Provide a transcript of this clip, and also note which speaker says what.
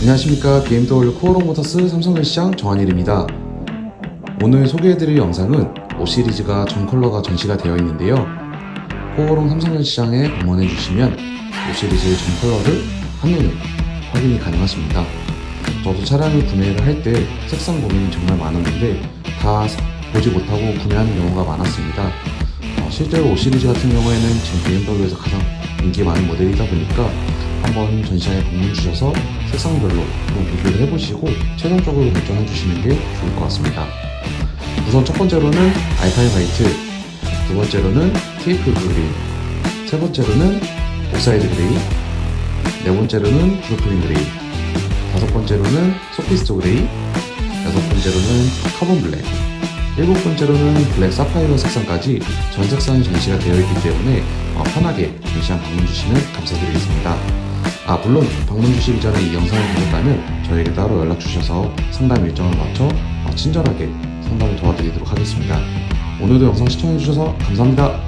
Speaker 1: 안녕하십니까 BMW 코어롱 모터스 삼성전 시장 정한일입니다. 오늘 소개해드릴 영상은 5 시리즈가 전 컬러가 전시가 되어 있는데요. 코어롱 삼성전 시장에 방문해 주시면 5 시리즈 전 컬러를 한눈에 확인이 가능하십니다. 저도 차량을 구매를 할 때 색상 고민이 정말 많았는데 다 보지 못하고 구매하는 경우가 많았습니다. 어, 실제로 5 시리즈 같은 경우에는 지금 BMW에서 가장 인기 많은 모델이다 보니까 한번 전시장에 방문 주셔서 색상별로 좀 비교를 해보시고 최종적으로 결정해 주시는 게 좋을 것 같습니다. 우선 첫 번째로는 알파인 화이트, 두 번째로는 테이프 그레이, 세 번째로는 옥사이드 그레이, 네 번째로는 브루클린 그레이, 다섯 번째로는 소피스트 그레이, 여섯 번째로는 카본 블랙, 일곱 번째로는 블랙 사파이어 색상까지 전 색상이 전시가 되어 있기 때문에 어, 편하게 전시장 방문 주시면 감사드리겠습니다. 아 물론 방문 주시기 전에 이 영상을 보셨다면 저에게 따로 연락 주셔서 상담 일정을 맞춰 어, 친절하게 상담을 도와드리도록 하겠습니다. 오늘도 영상 시청해 주셔서 감사합니다.